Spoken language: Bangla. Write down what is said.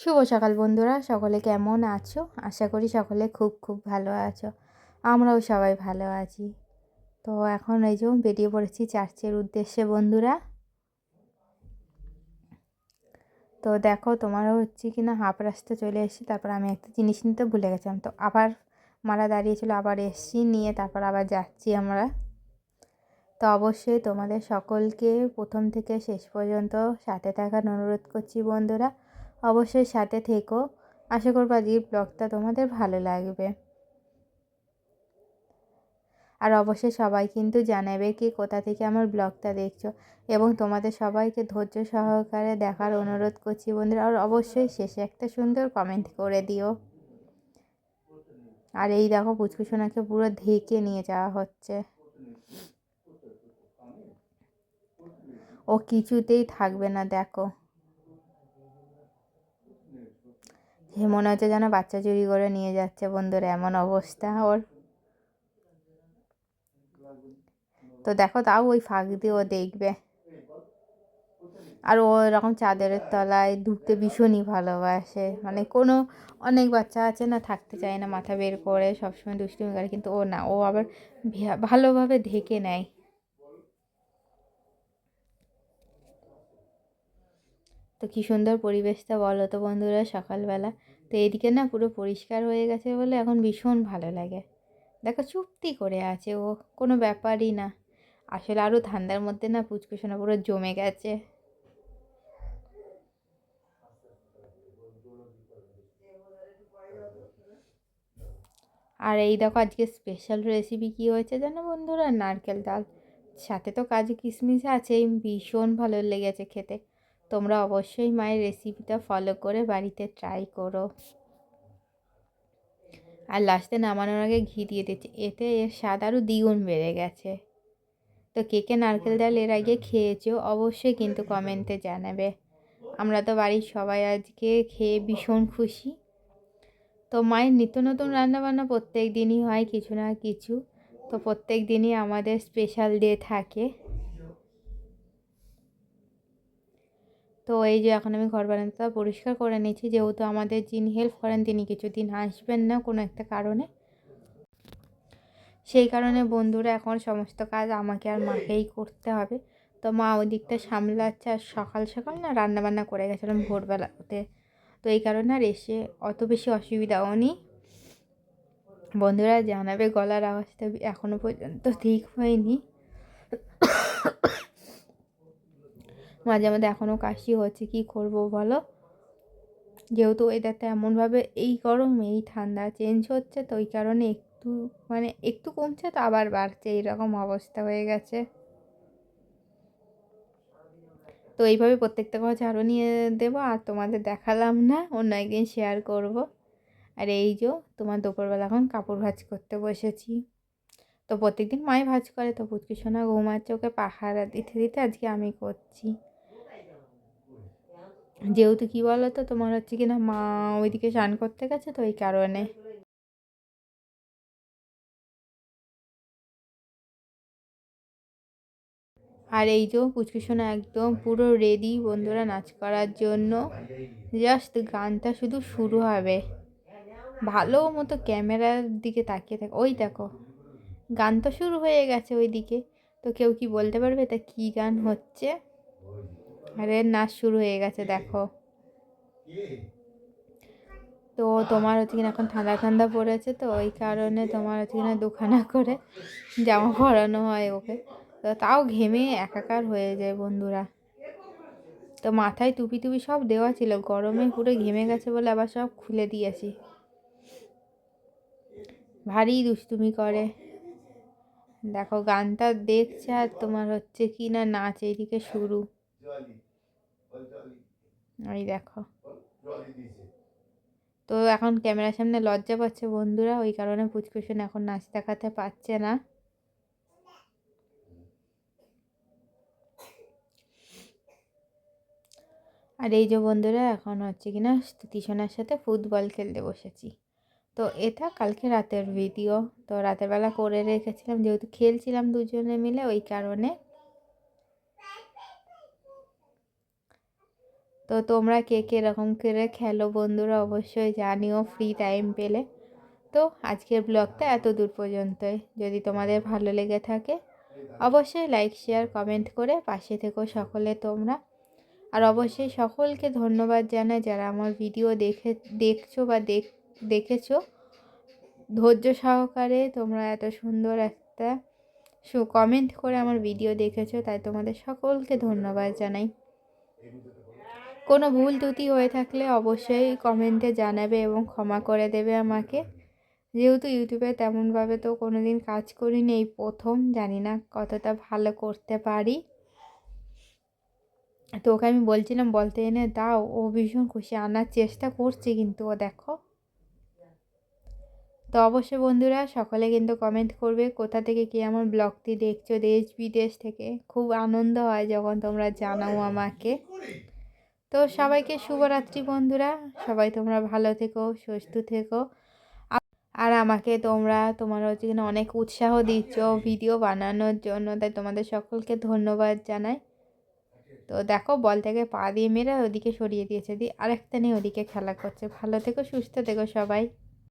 শুভ সকাল বন্ধুরা, সকলে কেমন আছো? আশা করি সকলে খুব খুব ভালো আছো। আমরাও সবাই ভালো আছি। তো এখন এই যে বেরিয়ে পড়েছি চার্চের উদ্দেশ্যে বন্ধুরা। তো দেখো, তোমারও হচ্ছে কি না হাফ রাস্তা চলে এসেছি, তারপর আমি একটা জিনিস নিতে ভুলে গেছিলাম। তো আবার মারা দাঁড়িয়েছিল, আবার এসছি, নিয়ে তারপর আবার যাচ্ছি আমরা। তো অবশ্যই তোমাদের সকলকে প্রথম থেকে শেষ পর্যন্ত সাথে থাকার অনুরোধ করছি বন্ধুরা। অবশ্যই সাথে থেকো। আশা করব আজকের ব্লগটা তোমাদের ভালো লাগবে। আর অবশ্যই সবাই কিন্তু জানাবে কি কোথা থেকে আমার ব্লগটা দেখছ এবং তোমাদের সবাইকে ধৈর্য সহকারে দেখার অনুরোধ করছি বন্ধুরা। আর অবশ্যই শেষে একটা সুন্দর কমেন্ট করে দিও। আর এই দেখো পুচকুসোনাকে পুরো ঢেকে নিয়ে যাওয়া হচ্ছে। ও কিছুতেই থাকবে না, দেখো। সে মনে হচ্ছে যেন বাচ্চা চুরি করে নিয়ে যাচ্ছে বন্ধুরা, এমন অবস্থা ওর। তো দেখো তাও ওই ফাঁক দিয়ে ও দেখবে। আর ও এরকম চাদরের তলায় ঢুকতে ভীষণই ভালোবাসে। মানে কোনো, অনেক বাচ্চা আছে না, থাকতে চায় না, মাথা বের করে, সবসময় দুষ্টুমি করে, কিন্তু ও না, ও আবার ভালোভাবে ঢেকে নেয়। তো কী সুন্দর পরিবেশটা বলো তো বন্ধুরা সকালবেলা। তো এদিকে না পুরো পরিষ্কার হয়ে গেছে বলে এখন ভীষণ ভালো লাগে। দেখো চুপতি করে আছে ও, কোনো ব্যাপারই না। আসলে আরও ঠান্ডার মধ্যে না পুচকুসোনা পুরো জমে গেছে। আর এই দেখো আজকে স্পেশাল রেসিপি কী হয়েছে জানো বন্ধুরা? নারকেল ডাল। সাথে তো কাজু কিশমিশ আছে ভীষণ ভালো লেগেছে খেতে। তোমরা অবশ্যই মায়ের রেসিপিটা ফলো করে বাড়িতে ট্রাই করো। আর লাস্টে নামানোর আগে ঘি দিয়ে দিচ্ছে, এতে এর স্বাদ আরও দ্বিগুণ বেড়ে গেছে। তো কে কে নারকেল ডাল এর আগে খেয়েছো অবশ্যই কিন্তু কমেন্টে জানাবে। আমরা তো বাড়ির সবাই আজকে খেয়ে ভীষণ খুশি। তো মায়ের নিত্য নতুন রান্নাবান্না প্রত্যেক দিনই হয় কিছু না কিছু। তো প্রত্যেক দিনই আমাদের স্পেশাল ডে থাকে। তো এই যে এখন আমি ঘর বারান্দা পরিষ্কার করে নিয়েছি, যেহেতু আমাদের যিনি হেল্প করেন তিনি কিছুদিন আসবেন না কোনো একটা কারণে। সেই কারণে বন্ধুরা এখন সমস্ত কাজ আমাকে আর মাকেই করতে হবে। তো মা ওই দিকটা সামলাচ্ছে আর সকাল সকাল না রান্নাবান্না করে গেছিলাম ভোরবেলাতে। তো এই কারণে আর এসে অত বেশি অসুবিধাও নেই। বন্ধুরা জানাবে গলার আওয়াজটা এখনও পর্যন্ত ঠিক হয়নি। মাঝে মাঝে এখনও কাশি হচ্ছে, কি করব বলো? যেহেতু ওয়েদারটা এমনভাবে এই গরম, এই ঠান্ডা চেঞ্জ হচ্ছে, তো ওই কারণে একটু মানে একটু কমছে, তো আবার বাড়ছে, এইরকম অবস্থা হয়ে গেছে। তো এইভাবে প্রত্যেকটা কথা আরও নিয়ে দেবো, আর তোমাদের দেখালাম না, অন্য একদিন শেয়ার করব। আর এই যে তোমার দুপুরবেলা এখন কাপড় ভাজ করতে বসেছি। তো প্রত্যেকদিন মাই ভাজ করে, তো পুচকি সোনা ঘুমাচ্ছে, ওকে পাহারা দিতে দিতে আজকে আমি করছি। যেহেতু কী বলো তো তোমার হচ্ছে কি না, মা ওইদিকে স্নান করতে গেছে তো ওই কারণে। আর এই যে পুচকুসোনা একদম পুরো রেডি বন্ধুরা নাচ করার জন্য। জাস্ট গানটা শুধু শুরু হবে। ভালো মতো ক্যামেরার দিকে তাকিয়ে থাকে ওই দেখো, গান তো শুরু হয়ে গেছে ওই দিকে তো কেউ কি বলতে পারবে তা কী গান হচ্ছে? আরে নাচ শুরু হয়ে গেছে, দেখো। তো তোমার হচ্ছে কিনা এখন ঠান্ডা ঠান্ডা পড়েছে তো, ওই কারণে তোমার হচ্ছে কিনা দুখানা করে জামা পরানো হয় ওকে। তো তাও ঘেমে একাকার হয়ে যায় বন্ধুরা। তো মাথায় টুপি টুপি সব দেওয়া ছিল, গরমে পুরো ঘেমে গেছে বলে আবার সব খুলে দিয়েছি ভারী দুষ্টুমি করে। দেখো, গানটা দেখছে আর তোমার হচ্ছে কি না, নাচ এইদিকে শুরু। ওই দেখো। তো এখন ক্যামেরার সামনে লজ্জা পাচ্ছে বন্ধুরা ওই কারণে পুচকুসুন এখন নাচ দেখাতে পারছে না। আর এই যে বন্ধুরা এখন হচ্ছে কিনা স্তুতিসোনার সাথে ফুটবল খেলতে বসেছি। তো এটা কালকে রাতের ভিডিও তো রাতের বেলা করে রেখেছিলাম যেহেতু খেলছিলাম দুজনে মিলে ওই কারণে তো তোমরা কে কে এরকম করে খেলো বন্ধুরা অবশ্যই জানিও ফ্রি টাইম পেলে। তো আজকের ব্লগটা এত দূর পর্যন্তই। যদি তোমাদের ভালো লেগে থাকে, অবশ্যই লাইক শেয়ার কমেন্ট করে পাশে থেকো সকলে তোমরা। আর অবশ্যই সকলকে ধন্যবাদ জানাই যারা আমার ভিডিও দেখে, দেখছ বা দেখ, দেখেছ। ধৈর্য সহকারে তোমরা এত সুন্দর একটা সু কমেন্ট করে আমার ভিডিও দেখেছ, তাই তোমাদের সকলকে ধন্যবাদ জানাই। কোনো ভুল ত্রুটি হয়ে থাকলে অবশ্যই কমেন্টে জানাবে এবং ক্ষমা করে দেবে আমাকে। যেহেতু ইউটিউবে তেমনভাবে তো কোনো দিন কাজ করিনি, এই প্রথম, জানি না কতটা ভালো করতে পারি। তো ওকে আমি বলছিলাম, বলতে এনে দাও, ও ভীষণ খুশি, আনার চেষ্টা করছে কিন্তু ও দেখো। তো অবশ্যই বন্ধুরা, সকলে কিন্তু কমেন্ট করবে, কোথা থেকে কি আমার ব্লগটি দেখছ দেশ বিদেশ থেকে? খুব আনন্দ হয় যখন তোমরা জানাও আমাকে। তো সবাইকে শুভরাত্রি বন্ধুরা। সবাই তোমরা ভালো থেকো, সুস্থ থেকো। আর আমাকে তোমরা, তোমার হচ্ছে অনেক উৎসাহ দিচ্ছ ভিডিও বানানোর জন্য, তাই তোমাদের সকলকে ধন্যবাদ জানাই। তো দেখো, বল থেকে পা দিয়ে মেরে ওদিকে সরিয়ে দিয়েছে দিয়ে আরেকটা নিয়ে ওদিকে খেলা করছে। ভালো থেকো, সুস্থ থেকো সবাই।